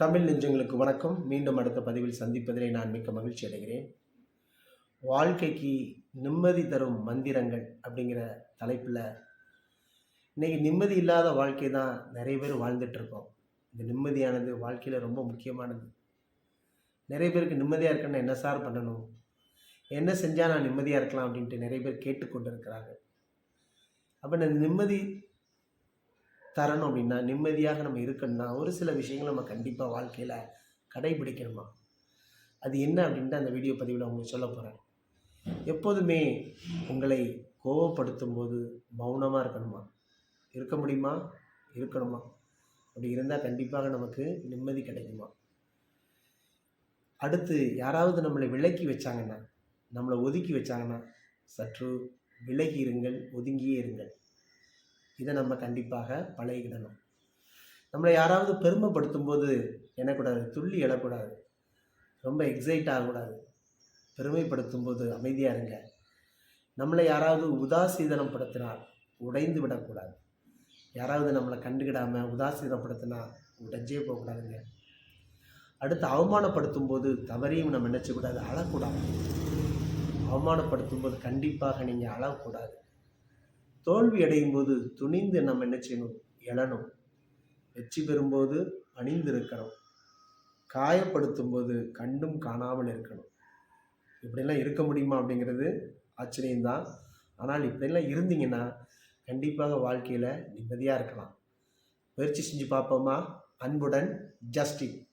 தமிழ் நெஞ்சங்களுக்கு வணக்கம். மீண்டும் அடுத்த பதிவில் சந்திப்பதிலே நான் மிக்க மகிழ்ச்சி அடைகிறேன். வாழ்க்கைக்கு நிம்மதி தரும் மந்திரங்கள் அப்படிங்கிற தலைப்பில் இன்னைக்கு நிம்மதி இல்லாத வாழ்க்கை தான் நிறைய பேர் வாழ்ந்துட்டுருக்கோம் இந்த நிம்மதியானது வாழ்க்கையில் ரொம்ப முக்கியமானது. நிறைய பேருக்கு நிம்மதியாக இருக்கணும்னா என்ன சார் பண்ணணும்? என்ன செஞ்சால் நான் நிம்மதியாக இருக்கலாம் அப்படின்ட்டு நிறைய பேர் கேட்டுக்கொண்டு இருக்கிறாங்க அப்போ இந்த நிம்மதி தரணும் அப்படின்னா நிம்மதியாக நம்ம இருக்கணும்னா ஒரு சில விஷயங்கள் நம்ம கண்டிப்பாக வாழ்க்கையில் கடைபிடிக்கணுமா? அது என்ன அப்படின்ட்டு அந்த வீடியோ பதிவில் உங்களுக்கு சொல்ல போகிறேன் எப்போதுமே உங்களை கோவப்படுத்தும் போது மௌனமாக இருக்கணுமா? இருக்க முடியுமா? இருக்கணுமா? அப்படி இருந்தால் கண்டிப்பாக நமக்கு நிம்மதி கிடைக்குமா? அடுத்து யாராவது நம்மளை விலக்கி வச்சாங்கன்னா நம்மளை ஒதுக்கி வச்சாங்கன்னா சற்று விலகி இருங்கள் ஒதுங்கியே இருங்கள். இதை நம்ம கண்டிப்பாக பழகிடணும் நம்மளை யாராவது பெருமைப்படுத்தும் போது எனக்கூடாது துள்ளி எழக்கூடாது. ரொம்ப எக்ஸைட் ஆகக்கூடாது. பெருமைப்படுத்தும் போது அமைதியாக இருங்க. நம்மளை யாராவது உதாசீதனம் படுத்தினால் உடைந்து விடக்கூடாது. யாராவது நம்மளை கண்டுக்கிடாமல் உதாசீனப்படுத்தினா உடைஞ்சே போகக்கூடாதுங்க. அடுத்து அவமானப்படுத்தும் போது தவறையும் நம்ம நினச்சக்கூடாது அழக்கூடாது. அவமானப்படுத்தும் போது கண்டிப்பாக நீங்கள் அழக்கூடாது. தோல்வி அடையும் போது துணிந்து நம்ம என்ன செய்யணும்? எழணும். வெற்றி பெறும்போது அணிந்திருக்கணும். காயப்படுத்தும் போது கண்டும் காணாமல் இருக்கணும். இப்படிலாம் இருக்க முடியுமா அப்படிங்கிறது ஆச்சரியம்தான். ஆனால் இப்படிலாம் இருந்தீங்கன்னா கண்டிப்பாக வாழ்க்கையில் நிம்மதியாக இருக்கலாம். முயற்சி செஞ்சு பார்ப்போமா? அன்புடன் ஜஸ்டின்.